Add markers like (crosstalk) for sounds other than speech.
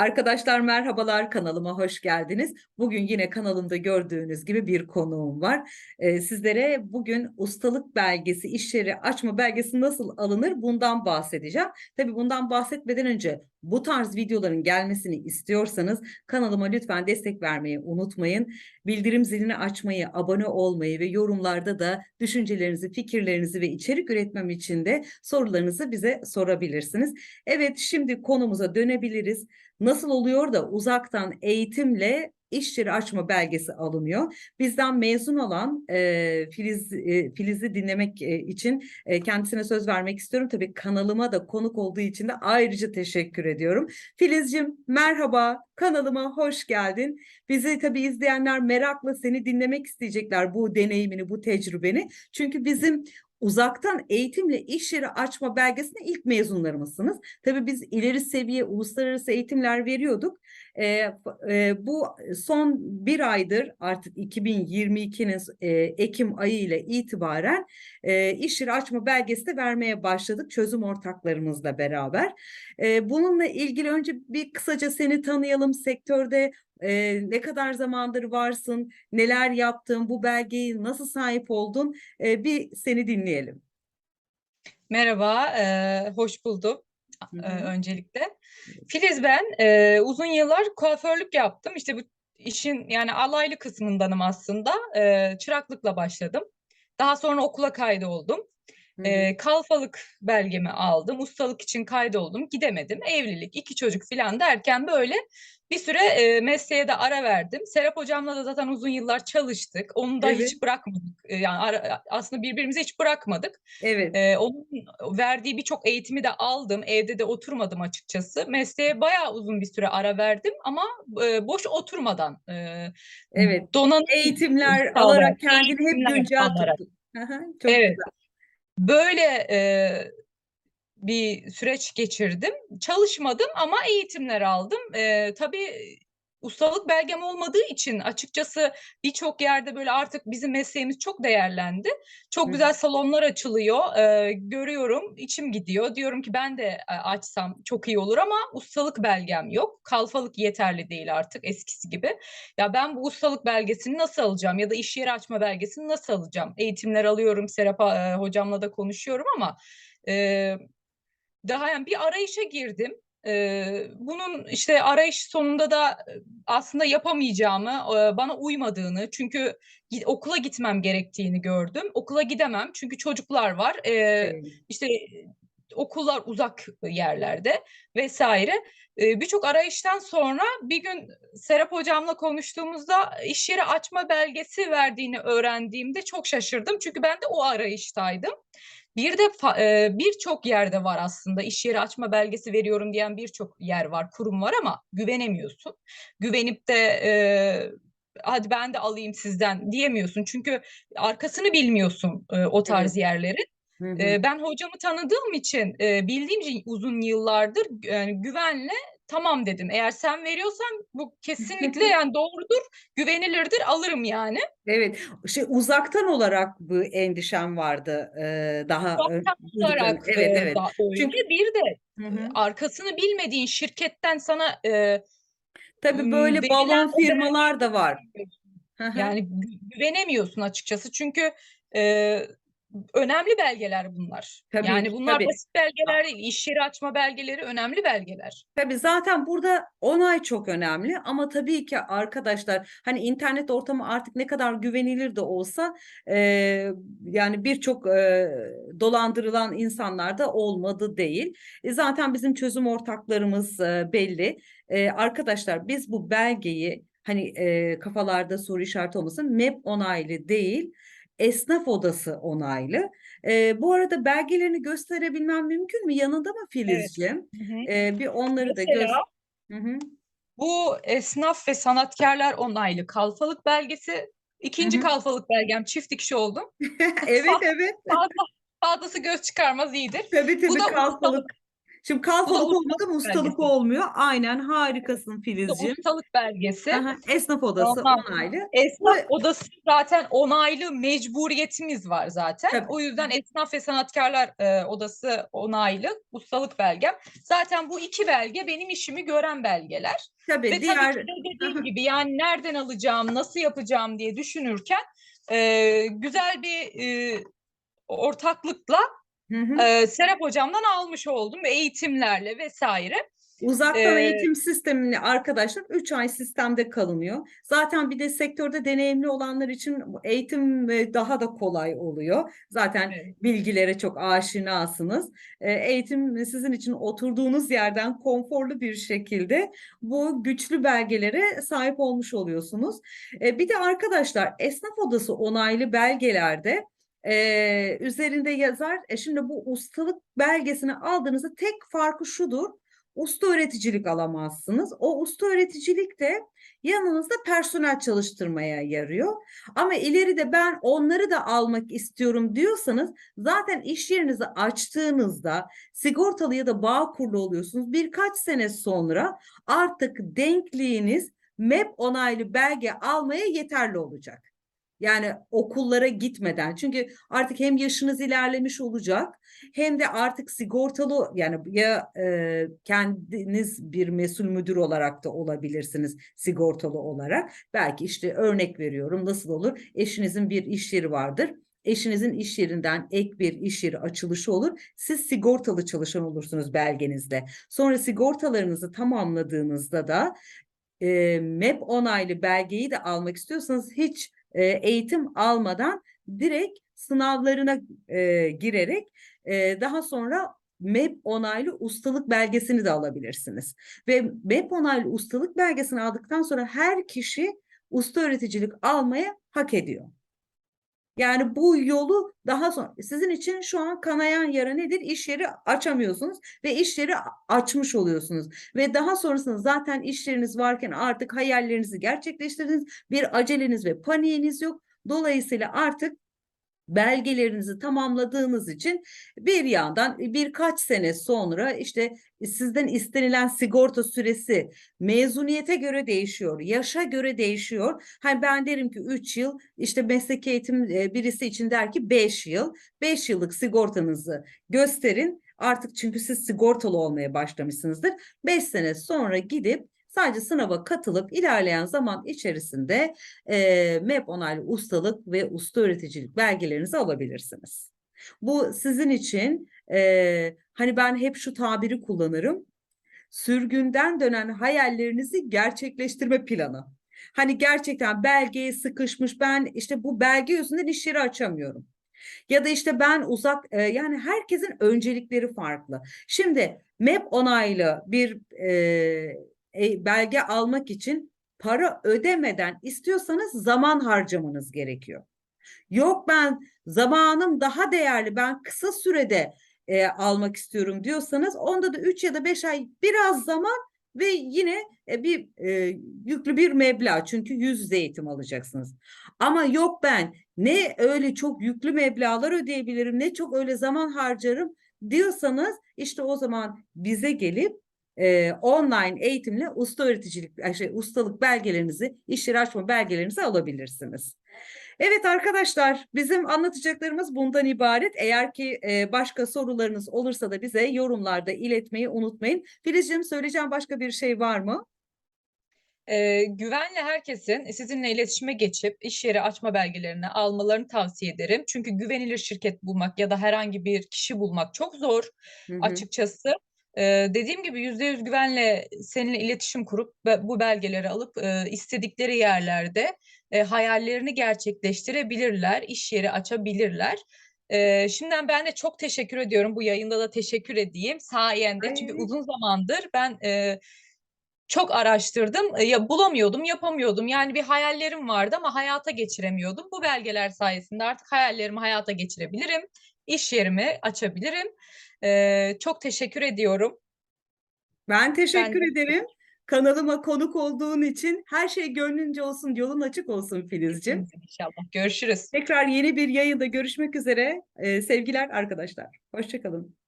Arkadaşlar merhabalar kanalıma hoş geldiniz. Bugün yine kanalımda gördüğünüz gibi bir konuğum var. Ee, sizlere bugün ustalık belgesi, iş yeri açma belgesi nasıl alınır bundan bahsedeceğim. Tabii bundan bahsetmeden önce bu tarz videoların gelmesini istiyorsanız kanalıma lütfen destek vermeyi unutmayın. Bildirim zilini açmayı, abone olmayı ve yorumlarda da düşüncelerinizi, fikirlerinizi ve içerik üretmem için de sorularınızı bize sorabilirsiniz. Evet şimdi konumuza dönebiliriz. Nasıl oluyor da uzaktan eğitimle iş yeri açma belgesi alınıyor. Bizden mezun olan e, Filiz e, Filiz'i dinlemek e, için e, kendisine söz vermek istiyorum. Tabii kanalıma da konuk olduğu için de ayrıca teşekkür ediyorum. Filizcim merhaba, kanalıma hoş geldin. Bizi tabii izleyenler merakla seni dinlemek isteyecekler bu deneyimini, bu tecrübeni. Çünkü bizim uzaktan eğitimle iş yeri açma belgesine ilk mezunlarımızsınız. Tabii biz ileri seviye uluslararası eğitimler veriyorduk. E, e, bu son bir aydır artık 2022'nin e, Ekim ayı ile itibaren e, iş yeri açma belgesi de vermeye başladık çözüm ortaklarımızla beraber. E, bununla ilgili önce bir kısaca seni tanıyalım sektörde e, ne kadar zamandır varsın, neler yaptın, bu belgeyi nasıl sahip oldun e, bir seni dinleyelim. Merhaba, e, hoş buldum Hı e, öncelikle. Filiz ben, e, uzun yıllar kuaförlük yaptım. İşte bu işin yani alaylı kısmındanım aslında. E, çıraklıkla başladım. Daha sonra okula kaydoldum. E, kalfalık belgemi aldım. Ustalık için kaydoldum. Gidemedim. Evlilik, iki çocuk falan derken böyle bir süre e, mesleğe de ara verdim. Serap hocamla da zaten uzun yıllar çalıştık. Onu da Evet. hiç bırakmadık. E, yani ara- aslında birbirimizi hiç bırakmadık. Evet. Ee, onun verdiği birçok eğitimi de aldım. Evde de oturmadım açıkçası. Mesleğe bayağı uzun bir süre ara verdim ama e, boş oturmadan e, Evet. donanım Eğitimler alarak kendini hep güncel hı, Çok Evet. güzel. Böyle e, bir süreç geçirdim. Çalışmadım ama eğitimler aldım. E, tabii ustalık belgem olmadığı için açıkçası birçok yerde böyle artık bizim mesleğimiz çok değerlendi. Çok Hı. güzel salonlar açılıyor. E, görüyorum, içim gidiyor. Diyorum ki ben de e, açsam çok iyi olur ama ustalık belgem yok. Kalfalık yeterli değil artık eskisi gibi. Ya ben bu ustalık belgesini nasıl alacağım ya da iş yeri açma belgesini nasıl alacağım? Eğitimler alıyorum, Serap e, hocamla da konuşuyorum ama e, daha yani bir arayışa girdim. Ee, bunun işte arayış sonunda da aslında yapamayacağımı, bana uymadığını, çünkü okula gitmem gerektiğini gördüm. Okula gidemem çünkü çocuklar var. Ee, Evet. işte okullar uzak yerlerde vesaire. Birçok arayıştan sonra bir gün Serap hocamla konuştuğumuzda iş yeri açma belgesi verdiğini öğrendiğimde çok şaşırdım. Çünkü ben de o arayıştaydım. Bir de e, birçok yerde var aslında iş yeri açma belgesi veriyorum diyen birçok yer var, kurum var ama güvenemiyorsun. Güvenip de e, hadi ben de alayım sizden diyemiyorsun. Çünkü arkasını bilmiyorsun e, o tarz yerlerin. Hı hı. E, ben hocamı tanıdığım için, e, bildiğim için uzun yıllardır yani güvenle tamam dedim. Eğer sen veriyorsan bu kesinlikle (laughs) yani doğrudur, güvenilirdir, alırım yani. Evet. Şey uzaktan olarak bu endişem vardı daha Uzaktan olarak Evet, e, evet. Çünkü Bir de Hı hı. arkasını bilmediğin şirketten sana e, Tabii böyle balon firmalar da var. Hı hı. yani gü- güvenemiyorsun açıkçası çünkü e, önemli belgeler bunlar. Tabii, Yani bunlar tabii. basit belgeler değil. İş yeri açma belgeleri önemli belgeler. Tabii zaten burada onay çok önemli ama tabii ki arkadaşlar hani internet ortamı artık ne kadar güvenilir de olsa e, yani birçok e, dolandırılan insanlar da olmadı değil. E, zaten bizim çözüm ortaklarımız e, belli. E, arkadaşlar biz bu belgeyi hani e, kafalarda soru işareti olmasın MEP onaylı değil esnaf odası onaylı. E, bu arada belgelerini gösterebilmem mümkün mü? Yanında mı Filizciğim? Hı. Ee, bir onları da hı. bu esnaf ve sanatkarlar onaylı kalfalık belgesi. İkinci Hı hı. kalfalık belgem çift dikiş oldum. (laughs) Evet evet. Fazla, fazlası göz çıkarmaz iyidir. Tabii Bu tabii da kalfalık. Şimdi kalfalık olmadı mı ustalık belgesi. olmuyor. Aynen harikasın Filizciğim. ustalık belgesi. Aha, esnaf odası Ondan onaylı. Esnaf Bu- odası zaten onaylı mecburiyetimiz var zaten. Tabii. O yüzden Esnaf ve Sanatkarlar e, Odası onaylı ustalık belgem. Zaten bu iki belge benim işimi gören belgeler. Tabii Ve diğer tabii ki de (laughs) dediğim Aha. gibi yani nereden alacağım, nasıl yapacağım diye düşünürken e, güzel bir e, ortaklıkla Hı hı. e, Serap Hocam'dan almış oldum eğitimlerle vesaire. Uzaktan Ee, eğitim sistemini arkadaşlar 3 ay sistemde kalınıyor. Zaten bir de sektörde deneyimli olanlar için eğitim daha da kolay oluyor. Zaten Evet. bilgilere çok aşinasınız. E, Eğitim sizin için oturduğunuz yerden konforlu bir şekilde bu güçlü belgelere sahip olmuş oluyorsunuz. E, Bir de arkadaşlar esnaf odası onaylı belgelerde e, üzerinde yazar. E, şimdi bu ustalık belgesini aldığınızda tek farkı şudur. Usta öğreticilik alamazsınız. O usta öğreticilik de yanınızda personel çalıştırmaya yarıyor. Ama ileride ben onları da almak istiyorum diyorsanız zaten iş yerinizi açtığınızda sigortalı ya da bağ kurulu oluyorsunuz. Birkaç sene sonra artık denkliğiniz MEP onaylı belge almaya yeterli olacak. Yani okullara gitmeden çünkü artık hem yaşınız ilerlemiş olacak hem de artık sigortalı yani ya e, kendiniz bir mesul müdür olarak da olabilirsiniz sigortalı olarak. Belki işte örnek veriyorum nasıl olur? Eşinizin bir iş yeri vardır. Eşinizin iş yerinden ek bir iş yeri açılışı olur. Siz sigortalı çalışan olursunuz belgenizle. Sonra sigortalarınızı tamamladığınızda da e, MEP onaylı belgeyi de almak istiyorsanız hiç e, eğitim almadan direkt sınavlarına e, girerek e, daha sonra MEP onaylı ustalık belgesini de alabilirsiniz. Ve MEP onaylı ustalık belgesini aldıktan sonra her kişi usta öğreticilik almaya hak ediyor. Yani bu yolu daha sonra sizin için şu an kanayan yara nedir? İş yeri açamıyorsunuz ve iş yeri açmış oluyorsunuz. Ve daha sonrasında zaten işleriniz varken artık hayallerinizi gerçekleştirdiniz. Bir aceleniz ve paniğiniz yok. Dolayısıyla artık belgelerinizi tamamladığınız için bir yandan birkaç sene sonra işte sizden istenilen sigorta süresi mezuniyete göre değişiyor, yaşa göre değişiyor. Hani ben derim ki 3 yıl, işte mesleki eğitim e, birisi için der ki 5 yıl. 5 yıllık sigortanızı gösterin. Artık çünkü siz sigortalı olmaya başlamışsınızdır. 5 sene sonra gidip sadece sınava katılıp ilerleyen zaman içerisinde e, MEP onaylı ustalık ve usta öğreticilik belgelerinizi alabilirsiniz. Bu sizin için e, hani ben hep şu tabiri kullanırım. Sürgünden dönen hayallerinizi gerçekleştirme planı. Hani gerçekten belgeye sıkışmış ben işte bu belge yüzünden iş yeri açamıyorum. Ya da işte ben uzak e, yani herkesin öncelikleri farklı. Şimdi MEP onaylı bir e, e, belge almak için para ödemeden istiyorsanız zaman harcamanız gerekiyor. Yok ben zamanım daha değerli ben kısa sürede e, almak istiyorum diyorsanız onda da 3 ya da 5 ay biraz zaman ve yine e, bir e, yüklü bir meblağ çünkü yüz yüze eğitim alacaksınız. Ama yok ben ne öyle çok yüklü meblağlar ödeyebilirim ne çok öyle zaman harcarım diyorsanız işte o zaman bize gelip e, online eğitimle usta öğreticilik şey ustalık belgelerinizi iş yeri açma belgelerinizi alabilirsiniz. Evet arkadaşlar bizim anlatacaklarımız bundan ibaret. Eğer ki e, başka sorularınız olursa da bize yorumlarda iletmeyi unutmayın. Filizciğim söyleyeceğim başka bir şey var mı? Ee, güvenle herkesin sizinle iletişime geçip iş yeri açma belgelerini almalarını tavsiye ederim. Çünkü güvenilir şirket bulmak ya da herhangi bir kişi bulmak çok zor Hı hı. açıkçası. Ee, dediğim gibi yüzde yüz güvenle seninle iletişim kurup bu belgeleri alıp e, istedikleri yerlerde e, hayallerini gerçekleştirebilirler, iş yeri açabilirler. Ee, şimdiden ben de çok teşekkür ediyorum. Bu yayında da teşekkür edeyim sayende. Çünkü Ay. uzun zamandır ben e, çok araştırdım. E, Ya bulamıyordum, yapamıyordum. Yani bir hayallerim vardı ama hayata geçiremiyordum. Bu belgeler sayesinde artık hayallerimi hayata geçirebilirim. İş yerimi açabilirim. Ee, çok teşekkür ediyorum. Ben teşekkür de- ederim. Kanalıma konuk olduğun için her şey gönlünce olsun, yolun açık olsun Filizciğim. İnşallah. Görüşürüz. Tekrar yeni bir yayında görüşmek üzere. Ee, sevgiler arkadaşlar. Hoşçakalın.